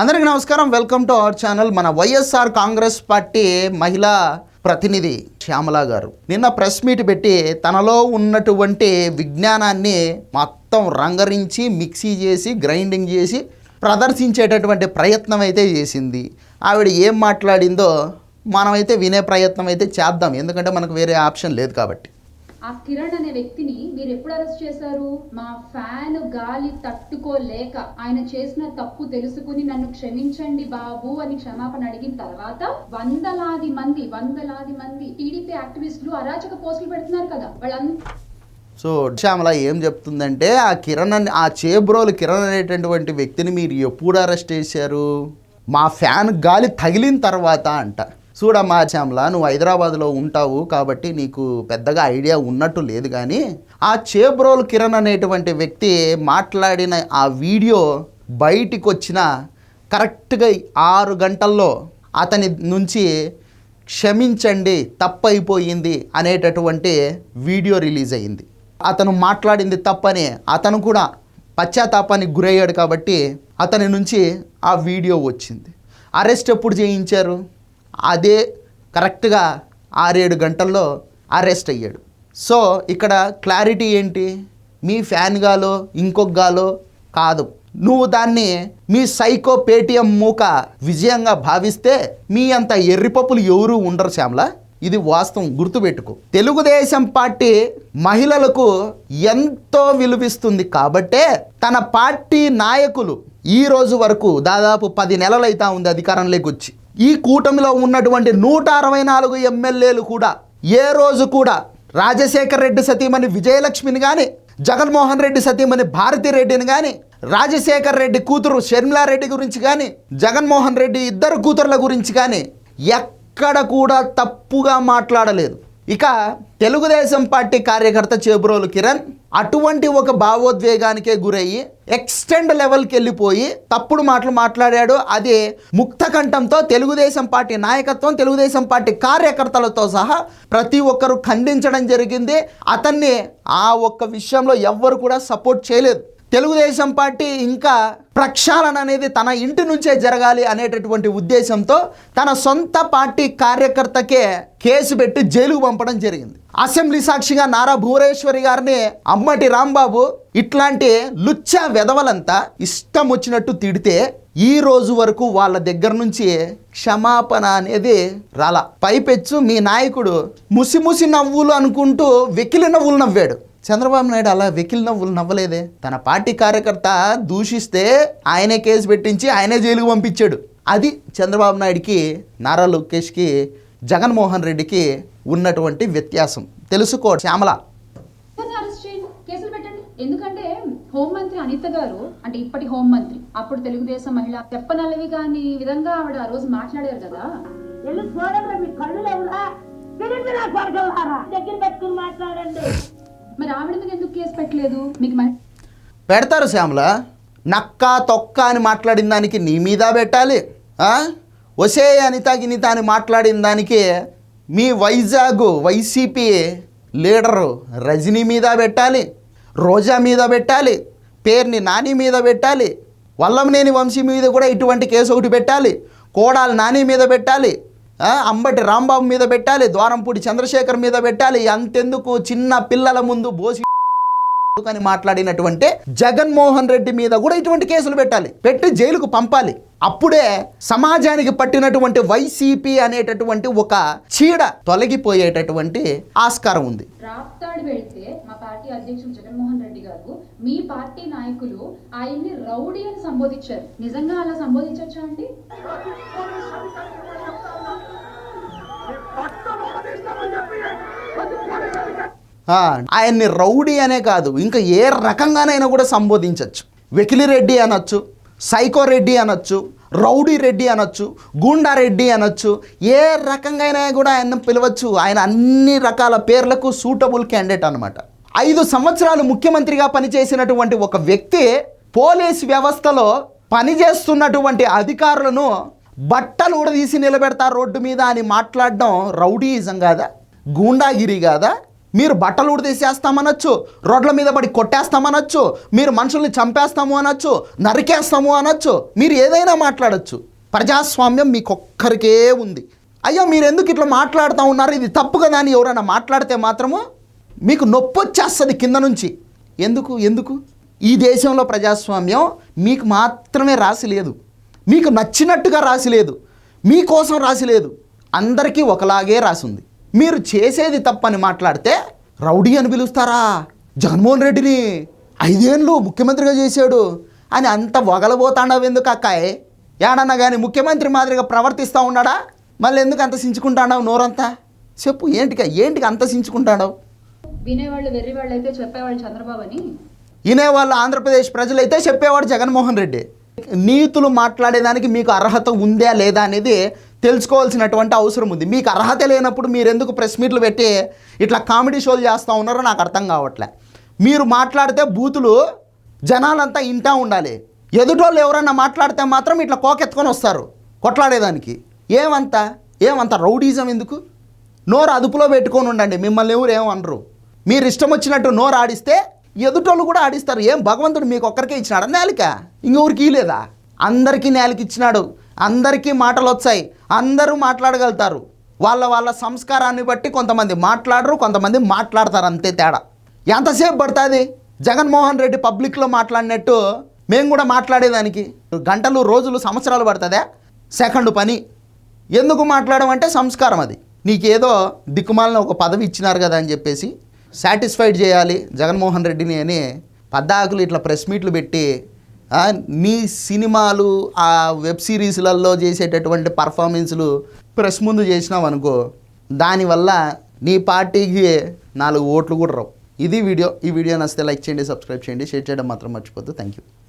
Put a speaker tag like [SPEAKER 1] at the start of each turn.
[SPEAKER 1] అందరికీ నమస్కారం. Welcome to our channel. మన వైఎస్ఆర్ కాంగ్రెస్ పార్టీ మహిళా ప్రతినిధి శ్యామల గారు. నిన్న ప్రెస్ మీట్ పెట్టి తనలో ఉన్నటువంటి విజ్ఞానాన్ని మొత్తం రంగరించి మిక్సీ చేసి గ్రైండింగ్ చేసి ప్రదర్శించేటటువంటి ప్రయత్నం అయితే చేసింది. ఆవిడ ఏం మాట్లాడిందో మనమైతే వినే ప్రయత్నం అయితే చేద్దాం. ఎందుకంటే మనకు వేరే ఆప్షన్ లేదు కాబట్టి.
[SPEAKER 2] ఆ కిరణ్ అనే వ్యక్తిని మీరు ఎప్పుడు అరెస్ట్ చేశారు? మా ఫ్యాన్ గాలి తట్టుకోలేక ఆయన చేసిన తప్పు తెలుసుకుని నన్ను క్షమించండి బాబు అని క్షమాపణ అడిగిన తర్వాత వందలాది మంది వందలాది మంది టీడీపీ యాక్టివిస్టులు అరాచక పోస్టులు పెడుతున్నారు కదా వాళ్ళంతా
[SPEAKER 1] సో శ్యామల ఏం చెప్తుందంటే ఆ కిరణ్ అని ఆ చేబ్రోలు కిరణ్ అనేటటువంటి వ్యక్తిని మీరు ఎప్పుడు అరెస్ట్ చేశారు? మా ఫ్యాన్ గాలి తగిలిన తర్వాత అంట. చూడమ్మా శ్యామల నువ్వు హైదరాబాద్లో ఉంటావు కాబట్టి నీకు పెద్దగా ఐడియా ఉన్నట్టు లేదు కానీ ఆ చేబ్రోల్ కిరణ్ అనేటువంటి వ్యక్తి మాట్లాడిన ఆ వీడియో బయటికి వచ్చిన కరెక్ట్గా ఆరు గంటల్లో అతని నుంచి క్షమించండి తప్పైపోయింది అనేటటువంటి వీడియో రిలీజ్ అయింది. అతను మాట్లాడింది తప్పని అతను కూడా పశ్చాత్తాపానికి గురయ్యాడు కాబట్టి అతని నుంచి ఆ వీడియో వచ్చింది. అరెస్ట్ ఎప్పుడు చేయించారు? అదే కరెక్ట్గా ఆరేడు గంటల్లో అరెస్ట్ అయ్యాడు. సో ఇక్కడ క్లారిటీ ఏంటి? మీ ఫ్యాన్ గాలో ఇంకొక గాలో కాదు. నువ్వు దాన్ని మీ సైకో పేటిఎం మూక విజయంగా భావిస్తే మీ అంత ఎర్రిపప్పులు ఎవరు ఉండరు శ్యామ్ల. ఇది వాస్తవం గుర్తుపెట్టుకో. తెలుగుదేశం పార్టీ మహిళలకు ఎంతో విలువిస్తుంది కాబట్టే తన పార్టీ నాయకులు ఈ రోజు వరకు దాదాపు పది నెలలైతా ఉంది అధికారంలోకి వచ్చి. ఈ కూటమిలో ఉన్నటువంటి నూట అరవై నాలుగు ఎమ్మెల్యేలు కూడా ఏ రోజు కూడా రాజశేఖర్ రెడ్డి సతీమణి విజయలక్ష్మిని కానీ జగన్మోహన్ రెడ్డి సతీమణి భారతి రెడ్డిని కానీ రాజశేఖర్ రెడ్డి కూతురు షర్మిలారెడ్డి గురించి కానీ జగన్మోహన్ రెడ్డి ఇద్దరు కూతుర్ల గురించి కానీ ఎక్కడ కూడా తప్పుగా మాట్లాడలేదు. ఇక తెలుగుదేశం పార్టీ కార్యకర్త చేబ్రోలు కిరణ్ అటువంటి ఒక భావోద్వేగానికే గురయ్యి ఎక్స్టెండ్ లెవెల్కి వెళ్ళిపోయి తప్పుడు మాటలు మాట్లాడాడు. అది ముక్త కంఠంతో తెలుగుదేశం పార్టీ నాయకత్వం తెలుగుదేశం పార్టీ కార్యకర్తలతో సహా ప్రతి ఒక్కరూ ఖండించడం జరిగింది. అతన్ని ఆ ఒక్క విషయంలో ఎవ్వరు కూడా సపోర్ట్ చేయలేదు. తెలుగుదేశం పార్టీ ఇంకా ప్రక్షాళన అనేది తన ఇంటి నుంచే జరగాలి అనేటటువంటి ఉద్దేశంతో తన సొంత పార్టీ కార్యకర్తకే కేసు పెట్టి జైలుకు పంపడం జరిగింది. అసెంబ్లీ సాక్షిగా నారా భువనేశ్వరి గారిని అమ్మటి రాంబాబు ఇట్లాంటి లుచ్చ వెధవలంతా ఇష్టం వచ్చినట్టు తిడితే ఈ రోజు వరకు వాళ్ళ దగ్గర నుంచి క్షమాపణ అనేది రాల. పైపెచ్చు మీ నాయకుడు ముసి ముసి నవ్వులు అనుకుంటూ వెకిలి నవ్వులు నవ్వాడు. చంద్రబాబు నాయుడు అలా వెకిలి నవ్వులు నవ్వలేదే? తన పార్టీ కార్యకర్త దూషిస్తే ఆయనే కేసు పెట్టించి ఆయనే జైలుకు పంపించాడు. అది చంద్రబాబు నాయుడికి నారా లోకేష్కి జగన్మోహన్ రెడ్డికి ఉన్నటువంటి వ్యత్యాసం. తెలుసుకో శ్యామల.
[SPEAKER 2] ఎందుకంటే హోంమంత్రి అనిత గారు అంటే ఇప్పటి హోంమంత్రి అప్పుడు తెలుగుదేశం మహిళ చెప్పనల్లవి కాని విధంగా ఆవిడ ఆ రోజు మాట్లాడారు కదా.
[SPEAKER 3] దగ్గర పెట్టుకుని మాట్లాడండి.
[SPEAKER 2] మరి ఆవిడ మీద ఎందుకు కేసు పెట్టలేదు? మీకు
[SPEAKER 1] పెడతారు శ్యామల. నక్క తొక్క అని మాట్లాడిన దానికి నీ మీద పెట్టాలి. వసే అని అనిత గినిత అని మాట్లాడిన దానికి మీ వైజాగ్ వైసీపీ లీడరు రజనీ మీద పెట్టాలి. రోజా మీద పెట్టాలి. పేరుని నాని మీద పెట్టాలి. వల్లంనేని వంశీ మీద కూడా ఇటువంటి కేసు ఒకటి పెట్టాలి. కోడాలు నాని మీద పెట్టాలి. అంబటి రాంబాబు మీద పెట్టాలి ద్వారంపూడి చంద్రశేఖర్ మీద పెట్టాలి అంతెందుకు చిన్న పిల్లల ముందు బోసి అని మాట్లాడినటువంటి జగన్మోహన్ రెడ్డి మీద కూడా ఇటువంటి కేసులు పెట్టాలి. పెట్టి జైలుకు పంపాలి. అప్పుడే సమాజానికి పట్టినటువంటి వైసీపీ అనేటటువంటి ఒక చీడ తొలగిపోయేటటువంటి ఆస్కారం ఉంది.
[SPEAKER 2] రాప్తాడు వెళ్తే మా పార్టీ జగన్మోహన్ రెడ్డి గారు మీ పార్టీ నాయకులు ఆయన్ని రౌడీ అని సంబోధించారు. నిజంగా అలా సంబోధించవచ్చా అండి?
[SPEAKER 1] ఆయన్ని రౌడీ అనే కాదు ఇంకా ఏ రకంగానైనా కూడా సంబోధించవచ్చు వెకిలి రెడ్డి అనొచ్చు సైకో రెడ్డి అనొచ్చు రౌడీ రెడ్డి అనొచ్చు గూండా రెడ్డి అనొచ్చు ఏ రకంగా కూడా ఆయన పిలవచ్చు. ఆయన అన్ని రకాల పేర్లకు సూటబుల్ క్యాండిడేట్ అనమాట ఐదు సంవత్సరాలు ముఖ్యమంత్రిగా పనిచేసినటువంటి ఒక వ్యక్తి పోలీస్ వ్యవస్థలో పనిచేస్తున్నటువంటి అధికారులను బట్టలు ఊడదీసి నిలబెడతారు రోడ్డు మీద అని మాట్లాడడం రౌడీయిజం కాదా? గూండాగిరి కాదా? మీరు బట్టలు ఉడితీసేస్తామనొచ్చు రోడ్ల మీద పడి కొట్టేస్తామనొచ్చు మీరు మనుషుల్ని చంపేస్తాము అనొచ్చు నరికేస్తాము అనొచ్చు మీరు ఏదైనా మాట్లాడొచ్చు. ప్రజాస్వామ్యం మీకొక్కరికే ఉంది. అయ్యో మీరు ఎందుకు ఇట్లా మాట్లాడుతూ ఉన్నారు? ఇది తప్పు కదా అని ఎవరైనా మాట్లాడితే మాత్రము మీకు నొప్పి వచ్చేస్తుంది కింద నుంచి. ఎందుకు? ఎందుకు? ఈ దేశంలో ప్రజాస్వామ్యం మీకు మాత్రమే రాసి లేదు. మీకు నచ్చినట్టుగా రాసి లేదు. మీకోసం రాసి లేదు. అందరికీ ఒకలాగే రాసి ఉంది మీరు చేసేది తప్పని మాట్లాడితే రౌడీ అని పిలుస్తారా? జగన్మోహన్ రెడ్డిని ఐదేళ్ళు ముఖ్యమంత్రిగా చేశాడు. అని అంత వగలబోతాండవు ఎందుకు అక్కాయ్? ఏడన్నా కానీ ముఖ్యమంత్రి మాదిరిగా ప్రవర్తిస్తూ ఉన్నాడా? మళ్ళీ ఎందుకు అంత సించుకుంటాడావు నోరంతా? చెప్పు ఏంటిక ఏంటికి అంత సించుకుంటాడావు?
[SPEAKER 2] వినేవాళ్ళు వెర్రి వాళ్ళు అయితే చెప్పేవాళ్ళు చంద్రబాబు అని
[SPEAKER 1] వినేవాళ్ళు ఆంధ్రప్రదేశ్ ప్రజలైతే చెప్పేవాడు జగన్మోహన్ రెడ్డి. నీతులు మాట్లాడేదానికి మీకు అర్హత ఉందా లేదా అనేది తెలుసుకోవాల్సినటువంటి అవసరం ఉంది. మీకు అర్హత లేనప్పుడు మీరు ఎందుకు ప్రెస్ మీట్లు పెట్టి ఇట్లా కామెడీ షోలు చేస్తూ ఉన్నారో నాకు అర్థం కావట్లే. మీరు మాట్లాడితే బూతులు జనాలంతా ఇంటా ఉండాలి. ఎదుటోళ్ళు ఎవరన్నా మాట్లాడితే మాత్రం ఇట్లా కోకెత్తుకొని వస్తారు కొట్లాడేదానికి. ఏమంత? ఏమంత రౌడీజం ఎందుకు? నోరు అదుపులో పెట్టుకొని ఉండండి మిమ్మల్ని ఎవరు ఏమనరు మీరు ఇష్టం వచ్చినట్టు నోరు ఆడిస్తే ఎదుటోళ్ళు కూడా ఆడిస్తారు. ఏం భగవంతుడు మీకు ఒక్కరికే ఇచ్చినాడా? నేలిక? ఇంకొకరికి లేదా అందరికీ నేలకి ఇచ్చినాడు. అందరికీ మాటలు వచ్చాయి అందరూ మాట్లాడగలుగుతారు. వాళ్ళ వాళ్ళ సంస్కారాన్ని బట్టి కొంతమంది మాట్లాడరు కొంతమంది మాట్లాడతారు అంతే తేడా. ఎంతసేపు పడుతుంది? జగన్మోహన్ రెడ్డి పబ్లిక్లో మాట్లాడినట్టు మేము కూడా మాట్లాడేదానికి. గంటలు రోజులు సంవత్సరాలు పడుతుందా? సెకండ్ పని. ఎందుకు మాట్లాడమంటే సంస్కారం అది. నీకేదో దిక్కుమాలిన ఒక పదవి ఇచ్చినారు కదా అని చెప్పేసి సాటిస్ఫైడ్ చేయాలి జగన్మోహన్ రెడ్డిని అని పద్దాకులు ఇట్లా ప్రెస్ మీట్లు పెట్టి మీ నీ సినిమాలు ఆ వెబ్ సిరీస్లలో చేసేటటువంటి పర్ఫార్మెన్స్లు ప్రెస్ ముందు చేసినావు అనుకో దానివల్ల నీ పార్టీకి నాలుగు ఓట్లు కూడా రావు. ఇది వీడియో. ఈ వీడియో నచ్చితే లైక్ చేయండి సబ్స్క్రైబ్ చేయండి షేర్ చేయడం మాత్రం మర్చిపోద్దు థ్యాంక్ యూ